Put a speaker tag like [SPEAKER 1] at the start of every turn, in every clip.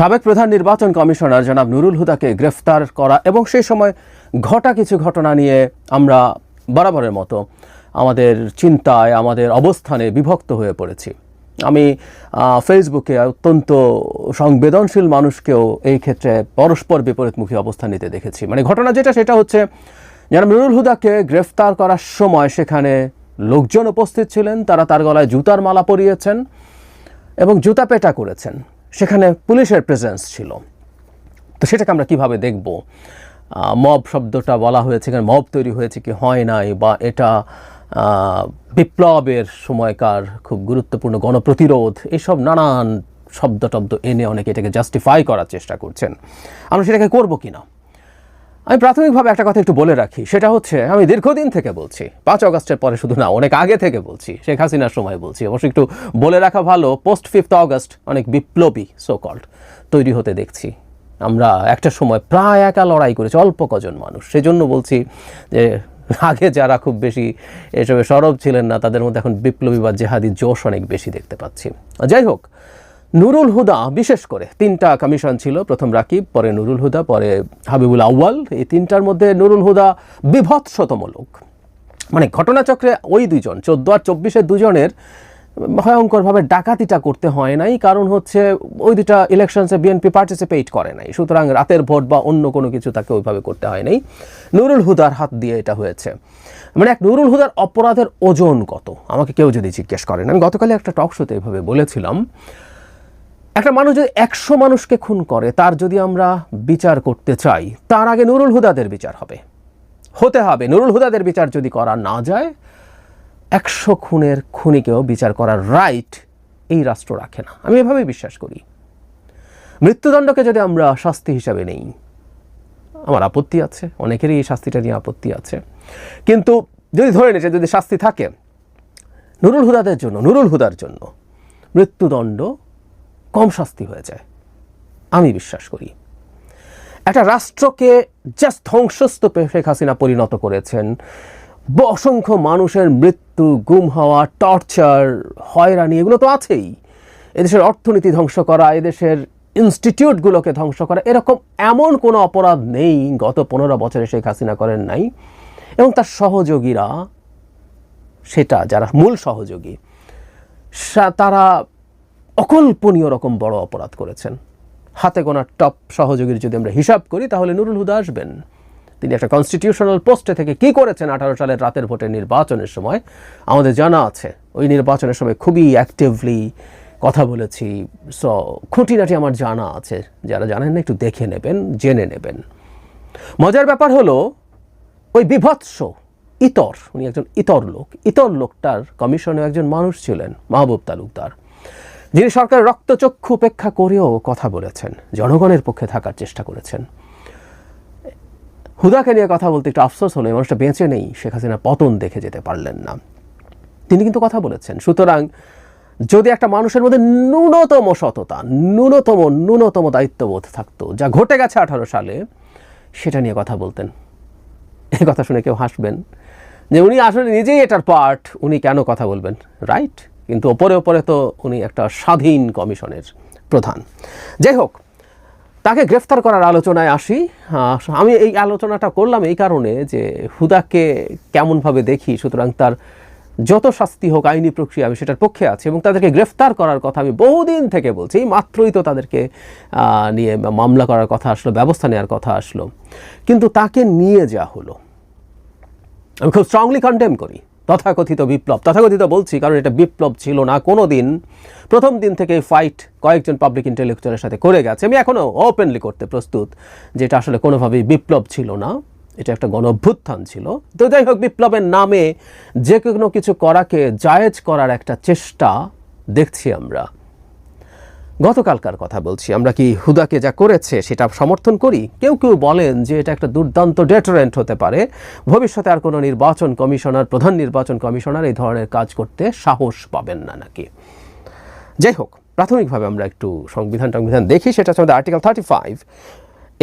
[SPEAKER 1] সাবেক প্রধান নির্বাচন কমিশনার জনাব নুরুল হুদাকে গ্রেফতার করা এবং সেই সময় ঘটা কিছু ঘটনা নিয়ে আমরা বরাবরের মতো আমাদের চিন্তায়, আমাদের অবস্থানে বিভক্ত হয়ে পড়েছি। আমি ফেসবুকে অত্যন্ত সংবেদনশীল মানুষকেও এই ক্ষেত্রে পরস্পর বিপরীতমুখী অবস্থান নিতে দেখেছি। মানে ঘটনা যেটা, সেটা হচ্ছে জনাব নুরুল হুদাকে গ্রেফতার করার সময় সেখানে লোকজন উপস্থিত ছিলেন, তারা তার গলায় জুতার মালা পরিয়েছেন এবং জুতা পেটা করেছেন। সেখানে পুলিশের প্রেজেন্স ছিল। তো সেটাকে আমরা কীভাবে দেখব? মব শব্দটা বলা হয়েছে, এখানে মব তৈরি হয়েছে কি হয় নাই, বা এটা বিপ্লবের সময়কার খুব গুরুত্বপূর্ণ গণপ্রতিরোধ, এসব নানান শব্দ টব্দ এনে অনেকে এটাকে জাস্টিফাই করার চেষ্টা করছেন। আমরা সেটাকে করব কি না আমি প্রাথমিকভাবে একটা কথা একটু বলে রাখি। সেটা হচ্ছে, আমি দীর্ঘদিন থেকে বলছি, পাঁচ অগস্টের পরে শুধু না, অনেক আগে থেকে বলছি, শেখ হাসিনার সময় বলছি। অবশ্যই একটু বলে রাখা ভালো পোস্ট ফিফথ অগস্ট অনেক বিপ্লবী সো কল্ড তৈরি হতে দেখছি। আমরা একটা সময় প্রায় একা লড়াই করেছি, অল্প কজন মানুষ। সেজন্য বলছি যে, আগে যারা খুব বেশি এসবে সরব ছিলেন না, তাদের মধ্যে এখন বিপ্লবী বা জেহাদি জোশ অনেক বেশি দেখতে পাচ্ছি। যাই হোক নুরুল হুদা, বিশেষ করে তিনটা কমিশন ছিল, প্রথম রাকিব, পরে নুরুল হুদা, পরে হাবিবুল আউয়াল। এই তিনটার মধ্যে নুরুল হুদা বিভৎসতম লোক। মানে ঘটনাচক্রে ওই দুজন চোদ্দ আর চব্বিশের দুজনের ভয়ঙ্করভাবে ডাকাতিটা করতে হয় নাই, কারণ হচ্ছে ওই দুটা ইলেকশনসে বিএনপি পার্টিসিপেট করে নাই। সুতরাং রাতের ভোট বা অন্য কোনো কিছু তাকে ওইভাবে করতে হয় নাই। নুরুল হুদার হাত দিয়ে এটা হয়েছে। মানে এক নুরুল হুদার অপরাধের ওজন কত? আমাকে কেউ যদি জিজ্ঞেস করেন। আমি গতকালে একটা টক শোতে এইভাবে বলেছিলাম। একটা মানুষ যদি একশো মানুষকে খুন করে, তার যদি আমরা বিচার করতে চাই, তার আগে নুরুল হুদাদের বিচার হবে। হতে হবে। নুরুল হুদাদের বিচার যদি করা না যায়, একশো খুনের খুনিকেও বিচার করার রাইট এই রাষ্ট্র রাখে না। আমি এভাবেই বিশ্বাস করি। মৃত্যুদণ্ডকে যদি আমরা শাস্তি হিসাবে নেই, আমার আপত্তি আছে। অনেকেরই এই শাস্তিটা নিয়ে আপত্তি আছে। কিন্তু যদি ধরে যে যদি শাস্তি থাকে, নুরুল হুদাদের জন্য, নুরুল হুদার জন্য মৃত্যুদণ্ড কম শাস্তি হয়ে যায়। আমি বিশ্বাস করি। একটা রাষ্ট্রকে জাস্ট ধ্বংসস্তূপে শেখ হাসিনা পরিণত করেছেন। অসংখ্য মানুষের মৃত্যু, গুম হওয়া, টর্চার, হয়রানি এগুলো তো আছেই। এদেশের অর্থনীতি ধ্বংস করা, এদেশের ইনস্টিটিউটগুলোকে ধ্বংস করা, এরকম এমন কোনো অপরাধ নেই গত পনেরো বছরে শেখ হাসিনা করেন নাই। এবং তার সহযোগীরা, সেটা যারা মূল সহযোগী তারা অকল্পনীয় রকম বড় অপরাধ করেছেন। হাতে গোনা টপ সহযোগীর যদি আমরা হিসাব করি, তাহলে নুরুল হুদা আসবেন। তিনি একটা কনস্টিটিউশনাল পোস্টে থেকে কি করেছেন আঠারো সালের রাতের ভোটের নির্বাচনের সময়? আমাদের জানা আছে, ওই নির্বাচনের সময় খুবই অ্যাক্টিভলি কথা বলেছি। সো খুঁটিনাটি আমার জানা আছে। যারা জানেন না, একটু দেখে নেবেন, জেনে নেবেন। মজার ব্যাপার হলো, ওই বিভৎস ইতর, উনি একজন ইতর লোক। ইতর লোকটার কমিশনে একজন মানুষ ছিলেন, মাহবুব তালুকদার। যিনি সরকারের রক্তচক্ষু উপেক্ষা করেও কথা বলেছেন, জনগণের পক্ষে থাকার চেষ্টা করেছেন। হুদাকে নিয়ে কথা বলতে একটু আফসোস হলো, এই মানুষটা বেঁচে নেই, শেখ হাসিনা পতন দেখে যেতে পারলেন না। তিনি কিন্তু কথা বলেছেন, সুতরাং যদি একটা মানুষের মধ্যে ন্যূনতম সততা, ন্যূনতম ন্যূনতম দায়িত্ববোধ থাকতো, যা ঘটে গেছে আঠারো সালে, সেটা নিয়ে কথা বলতেন। এই কথা শুনে কেউ হাসবেন? যে উনি আসলে নিজেই এটার পার্ট উনি কেন কথা বলবেন? রাইট কিন্তু ওপরে ওপরে তো উনি একটা স্বাধীন কমিশনের প্রধান। যাই হোক, তাকে গ্রেফতার করার আলোচনায় আসি। আমি এই আলোচনাটা করলাম এই কারণে যে হুদাকে কেমনভাবে দেখি, সুতরাং তার যত শাস্তি হোক, আইনি প্রক্রিয়া আমি সেটার পক্ষে আছি এবং তাদেরকে গ্রেফতার করার কথা আমি বহুদিন থেকে বলছি। মাত্রই তো তাদেরকে নিয়ে মামলা করার কথা আসলো, ব্যবস্থা নেওয়ার কথা আসলো। কিন্তু তাকে নিয়ে যা হলো, আমি খুব স্ট্রংলি কন্ডেম করি। তথাকথিত বিপ্লব। তথাকথিত বলছি কারণ এটা বিপ্লব ছিল না কোনো দিন প্রথম দিন থেকে ফাইট কয়েকজন পাবলিক ইন্টেলেকচুয়ালের সাথে করে গেছে। আমি এখনও ওপেনলি করতে প্রস্তুত যেটা আসলে কোনোভাবেই বিপ্লব ছিল না। এটা একটা গণ অভ্যুত্থান ছিল। তো যাই হোক, বিপ্লবের নামে যে কোনো কিছু করাকে জায়েজ করার একটা চেষ্টা দেখছি আমরা। গতকালকার কথা বলছি। আমরা কি হুদাকে যা করেছে সেটা সমর্থন করি? কেউ কেউ বলেন যে এটা একটা দুর্দান্ত ডেটারেন্ট হতে পারে। ভবিষ্যতে আর কোনো নির্বাচন কমিশনার, প্রধান নির্বাচন কমিশনার এই ধরনের কাজ করতে সাহস পাবেন না নাকি? যাই হোক, প্রাথমিকভাবে আমরা একটু সংবিধান টংবিধান দেখি। সেটা হচ্ছে আমাদের আর্টিকেল থার্টি ফাইভ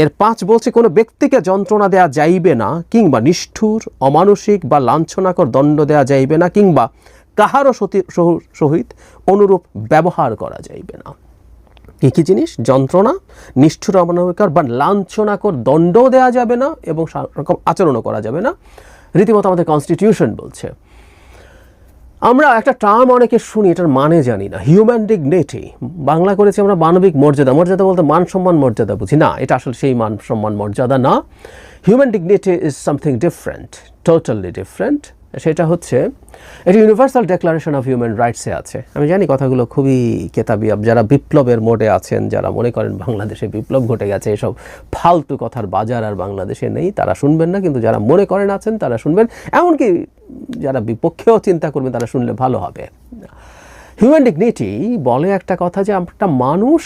[SPEAKER 1] এর পাঁচ বলছে, কোনো ব্যক্তিকে যন্ত্রণা দেওয়া যাইবে না, কিংবা নিষ্ঠুর, অমানসিক বা লাঞ্ছনাকর দণ্ড দেওয়া যাইবে না, কিংবা কাহারও সহিত অনুরূপ ব্যবহার করা যাইবে না। কী কী জিনিস? যন্ত্রণা, নিষ্ঠুর অমানবিকর বা লাঞ্ছনাকর দণ্ডও দেওয়া যাবে না এবং রকম আচরণও করা যাবে না। রীতিমতো আমাদের কনস্টিটিউশন বলছে। আমরা একটা টার্ম অনেকে শুনি, এটার মানে জানি না। হিউম্যান ডিগনিটি বাংলা করেছি আমরা মানবিক মর্যাদা। মর্যাদা বলতে মান সম্মান মর্যাদা বুঝি। না, এটা আসলে সেই মান সম্মান মর্যাদা না। Human dignity is something different totally different সেটা হচ্ছে, এটি ইউনিভার্সাল ডেক্লারেশন অফ হিউম্যান রাইটসে আছে। আমি জানি কথাগুলো খুবই কেতাবি যারা বিপ্লবের মোডে আছেন, যারা মনে করেন বাংলাদেশে বিপ্লব ঘটে গেছে, এসব ফালতু কথার বাজার আর বাংলাদেশে নেই, তারা শুনবেন না, কিন্তু যারা মনে করেন আছেন, তারা শুনবেন। এমনকি যারা বিপক্ষেও চিন্তা করবেন, তারা শুনলে ভালো হবে। হিউম্যান ডিগনিটি বলে একটা কথা যে একটা মানুষ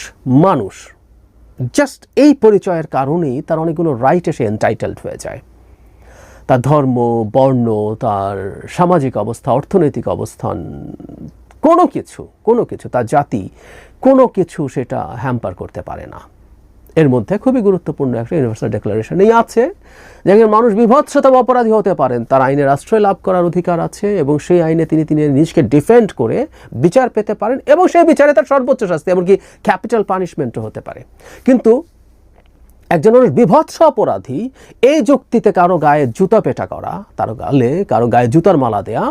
[SPEAKER 1] মানুষ। জাস্ট এই পরিচয়ের কারণেই তার অনেকগুলো রাইট এসে এনটাইটেলড হয়ে যায়। তার ধর্ম, বর্ণ, তার সামাজিক অবস্থা, অর্থনৈতিক অবস্থান, কোনো কিছু কোনো কিছু, তার জাতি, কোনো কিছু সেটা হ্যাম্পার করতে পারে না। এর মধ্যে খুবই গুরুত্বপূর্ণ একটা ইউনিভার্সাল ডেক্লারেশনেই আছে, যেখানে মানুষ বিভৎসতম অপরাধী হতে পারেন। তার আইনের আশ্রয় লাভ করার অধিকার আছে এবং সেই আইনে তিনি তিনি নিজকে ডিফেন্ড করে বিচার পেতে পারেন এবং সেই বিচারে তার সর্বোচ্চ শাস্তি, এমনকি ক্যাপিটাল পানিশমেন্টও হতে পারে। কিন্তু একজন মানুষ বিভৎস অপরাধী। এই যুক্তিতে কারও গায়ে জুতা পেটা করা কারও গালে কারও গায়ে জুতার মালা দেয়া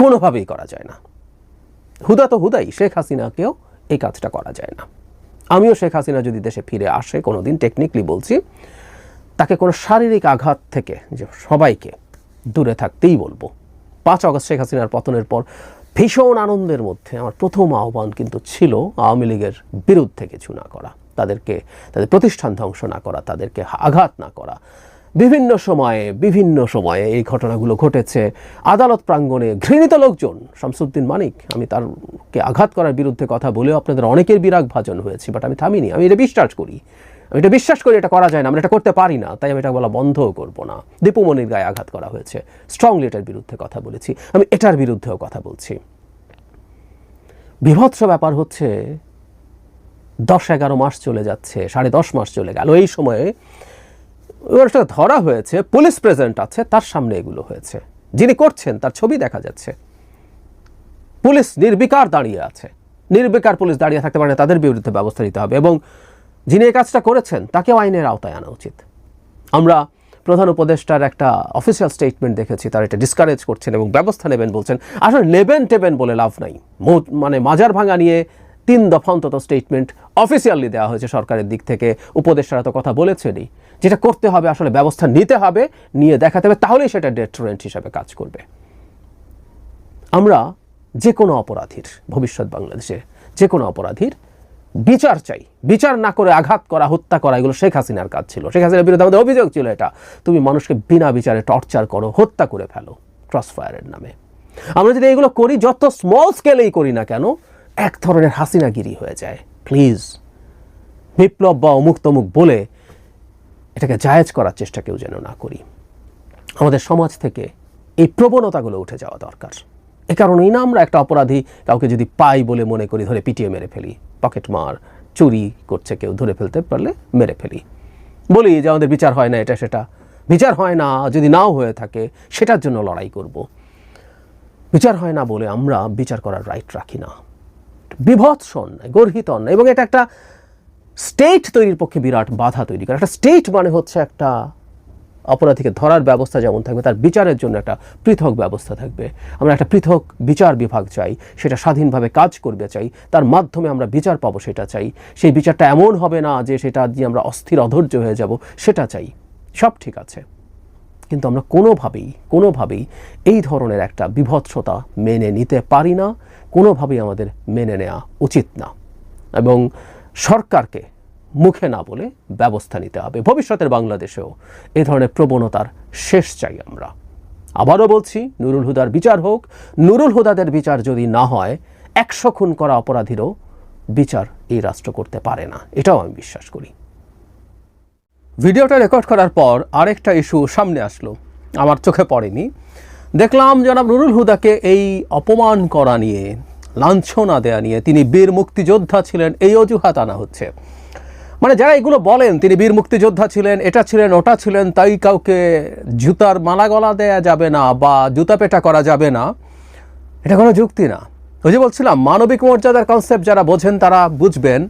[SPEAKER 1] কোনোভাবেই করা যায় না। হুদা তো হুদাই, শেখ হাসিনাকেও এই কাজটা করা যায় না। আমিও শেখ হাসিনা যদি দেশে ফিরে আসে কোনো দিন টেকনিকলি বলছি, তাকে কোনো শারীরিক আঘাত থেকে যে সবাইকে দূরে থাকতেই বলব। পাঁচ আগস্ট শেখ হাসিনার পতনের পর ভীষণ আনন্দের মধ্যে আমার প্রথম আহ্বান কিন্তু ছিল আওয়ামী লীগের বিরুদ্ধে কিছু না করা। তাদেরকে, তাদের প্রতিষ্ঠান ধ্বংস না করা, তাদেরকে আঘাত না করা। বিভিন্ন সময়ে বিভিন্ন সময়ে এই ঘটনাগুলো ঘটেছে। আদালত প্রাঙ্গণে ঘৃণিত লোকজন, শামসুদ্দিন মানিক, আমি তারকে আঘাত করার বিরুদ্ধে কথা বলেও আপনাদের অনেকের বিরাগ ভাজন হয়েছি বাট আমি থামিনি, আমি এটা বিশ্বাস করি। আমি এটা বিশ্বাস করি, এটা করা যায় না, আমরা এটা করতে পারি না, তাই আমি এটা বলা বন্ধও করব না। দীপুমণির গায়ে আঘাত করা হয়েছে। স্ট্রংলি এটার বিরুদ্ধে কথা বলেছি। আমি এটার বিরুদ্ধেও কথা বলছি। বিভৎস ব্যাপার হচ্ছে দশ এগারো মাস চলে যাচ্ছে, সাড়ে দশ মাস চলে গেল। এই সময়ে মানুষটাকে ধরা হয়েছে, পুলিশ প্রেজেন্ট আছে, তার সামনে এগুলো হয়েছে। যিনি করছেন, তার ছবি দেখা যাচ্ছে। পুলিশ নির্বিকার দাঁড়িয়ে আছে। নির্বিকার পুলিশ দাঁড়িয়ে থাকতে পারে তাদের বিরুদ্ধে ব্যবস্থা নিতে হবে এবং যিনি এই কাজটা করেছেন, তাকেও আইনের আওতায় আনা উচিত। আমরা প্রধান উপদেষ্টার একটা অফিসিয়াল স্টেটমেন্ট দেখেছি, তারা এটা ডিসকারেজ করছেন এবং ব্যবস্থা নেবেন বলছেন। আসলে নেবেন টেবেন বলে লাভ নাই। মানে মাজার ভাঙা নিয়ে তিন দফা অন্তত স্টেটমেন্ট অফিসিয়ালি দেওয়া হয়েছে সরকারের দিক থেকে। উপদেষ্টারা তো কথা বলেছেনই। যেটা করতে হবে, আসলে ব্যবস্থা নিতে হবে, নিয়ে দেখাতে হবে, তাহলেই সেটা ডেট্রোরেন্ট হিসাবে কাজ করবে। আমরা যে কোনো অপরাধীর, ভবিষ্যৎ বাংলাদেশে যে কোনো অপরাধীর বিচার চাই। বিচার না করে আঘাত করা, হত্যা করা, এগুলো শেখ হাসিনার কাজ ছিল। শেখ হাসিনার বিরুদ্ধে আমাদের অভিযোগ ছিল এটা। তুমি মানুষকে বিনা বিচারে টর্চার করো, হত্যা করে ফেলো ক্রস ফায়ারের নামে। আমরা যদি এগুলো করি, যত স্মল স্কেলেই করি না কেন এক ধরনের হাসিনাগিরি হয়ে যায়। প্লিজ বিপ্লব বা অমুক তমুক বলে এটাকে জায়েজ করার চেষ্টা কেউ যেন না করি। আমাদের সমাজ থেকে এই প্রবণতাগুলো উঠে যাওয়া দরকার। এ কারণেই না আমরা একটা অপরাধী কাউকে যদি পাই বলে মনে করি, ধরে পিটিয়ে মেরে ফেলি, পকেট মার, চুরি করছে কেউ, ধরে ফেলতে পারলে মেরে ফেলি। বলি যে আমাদের বিচার হয় না এটা সেটা। বিচার হয় না, যদি নাও হয়ে থাকে, সেটার জন্য লড়াই করব। বিচার হয় না বলে আমরা বিচার করার রাইট রাখি না। বিভৎস অন্যায় গর্হিত অন্যায় এবং এটা একটা স্টেট তৈরির পক্ষে বিরাট বাধা তৈরি করে। একটা স্টেট মানে হচ্ছে একটা অপরাধীকে ধরার ব্যবস্থা যেমন থাকবে, তার বিচারের জন্য একটা পৃথক ব্যবস্থা থাকবে। আমরা একটা পৃথক বিচার বিভাগ চাই, সেটা স্বাধীনভাবে কাজ করবে চাই, তার মাধ্যমে আমরা বিচার পাবো সেটা চাই। সেই বিচারটা এমন হবে না যে সেটা দিয়ে আমরা অস্থির অধৈর্য হয়ে যাব, সেটা চাই। সব ঠিক আছে। কিন্তু আমরা কোনোভাবেই কোনোভাবেই এই ধরনের একটা বিভৎসতা মেনে নিতে পারি না। কোনোভাবেই আমাদের মেনে নেওয়া উচিত না এবং সরকারকে মুখে না বলে ব্যবস্থা নিতে হবে। ভবিষ্যতের বাংলাদেশেও এই ধরনের প্রবণতার শেষ চাই আমরা। আবারও বলছি, নুরুল হুদার বিচার হোক। নুরুল হুদাদের বিচার যদি না হয়, একশো খুন করা অপরাধীরও বিচার এই রাষ্ট্র করতে পারে না। এটাও আমি বিশ্বাস করি। ভিডিওটা রেকর্ড করার পর আরেকটা ইস্যু সামনে আসলো। আমার চোখে পড়েনি। দেখলাম জনাব নুরুল হুদাকে এই অপমান করা নিয়ে, লাঞ্ছনা দেয়া নিয়ে তিনি বীর মুক্তিযোদ্ধা ছিলেন, এই অজুহাত আনা হচ্ছে। মানে যারা এগুলো বলেন, তিনি বীর মুক্তিযোদ্ধা ছিলেন, এটা ছিলেন, ওটা ছিলেন, তাই কাউকে জুতার মালা গলা দেয়া যাবে না বা জুতা পেটা করা যাবে না, এটা কোনো যুক্তি না। ওই যে বলছিলাম, মানবিক মর্যাদার কনসেপ্ট যারা বোঝেন তারা বুঝবেন,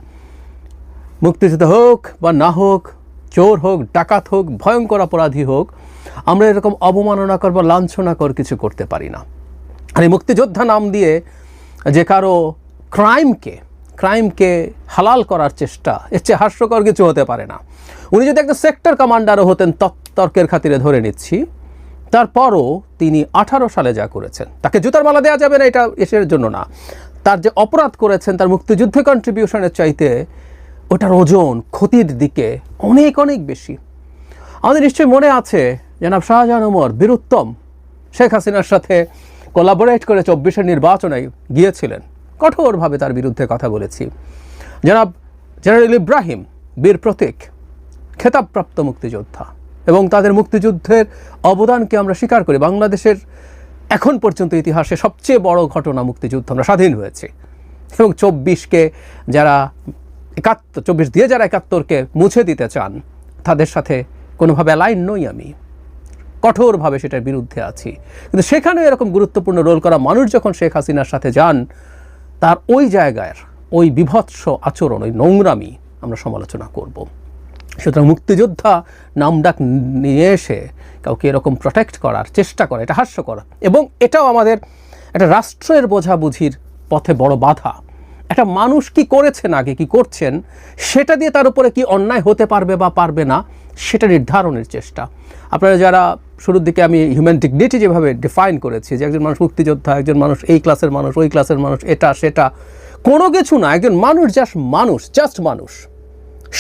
[SPEAKER 1] মুক্তিযুদ্ধ হোক বা না হোক চোর হোক, ডাকাত হোক, ভয়ঙ্কর অপরাধী হোক, আমরা এরকম অবমাননাকর বা লাঞ্ছনাকর কিছু করতে পারি না। আর এই মুক্তিযোদ্ধা নাম দিয়ে যে কারও ক্রাইমকে ক্রাইমকে হালাল করার চেষ্টা, এর চেয়ে হাস্যকর কিছু হতে পারে না। উনি যদি একটা সেক্টর কমান্ডারও হতেন তর্কের খাতিরে ধরে নিচ্ছি, তারপরও তিনি আঠারো সালে যা করেছেন, তাকে জুতার মালা দেওয়া যাবে না, এটা এসের জন্য না। তার যে অপরাধ করেছেন, তার মুক্তিযুদ্ধে কন্ট্রিবিউশনের চাইতে ওটার ওজন ক্ষতির দিকে অনেক অনেক বেশি। আমাদের নিশ্চয়ই মনে আছে, জনাব শাহজাহান ওমর বীরুত্তম শেখ হাসিনার সাথে কোলাবোরেট করে চব্বিশের নির্বাচনে গিয়েছিলেন। কঠোরভাবে তার বিরুদ্ধে কথা বলেছি। জনাব জেনারেল ইব্রাহিম বীর প্রতীক, খেতাবপ্রাপ্ত মুক্তিযোদ্ধা এবং তাদের মুক্তিযুদ্ধের অবদানকে আমরা স্বীকার করি। বাংলাদেশের এখন পর্যন্ত ইতিহাসে সবচেয়ে বড় ঘটনা মুক্তিযুদ্ধ। আমরা স্বাধীন হয়েছে এবং চব্বিশকে যারা একাত্তর, চব্বিশ দিয়ে যারা একাত্তরকে মুছে দিতে চান, তাদের সাথে কোনোভাবে অ্যালাইন নই আমি। কঠোরভাবে সেটার বিরুদ্ধে আছি। কিন্তু সেখানে এরকম গুরুত্বপূর্ণ রোল করা মানুষ যখন শেখ হাসিনার সাথে যান, তার ওই জায়গার, ওই বিভৎস আচরণ, ওই নোংরামি আমরা সমালোচনা করব। সুতরাং মুক্তিযোদ্ধা নামডাক নিয়ে এসে কাউকে এরকম প্রোটেক্ট করার চেষ্টা করা, এটা হাস্যকর। এবং এটাও আমাদের একটা রাষ্ট্রের বোঝাবুঝির পথে বড় বাধা। একটা মানুষ কি করেছেন আগে, কি করছেন, সেটা দিয়ে তার উপরে কি অন্যায় হতে পারবে বা পারবে না, সেটা নির্ধারণের চেষ্টা। আপনারা যারা শুরুর দিকে আমি হিউম্যান ডিগনিটি যেভাবে ডিফাইন করেছি, যে একজন মানুষ মুক্তিযোদ্ধা, একজন মানুষ এই ক্লাসের মানুষ, ওই ক্লাসের মানুষ, এটা, সেটা, কোনো কিছু না, একজন মানুষ জাস্ট মানুষ জাস্ট মানুষ,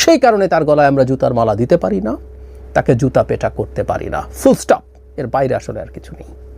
[SPEAKER 1] সেই কারণে তার গলায় আমরা জুতার মালা দিতে পারি না, তাকে জুতা পেটা করতে পারি না। ফুল স্টপ এর বাইরে আসলে আর কিছু নেই।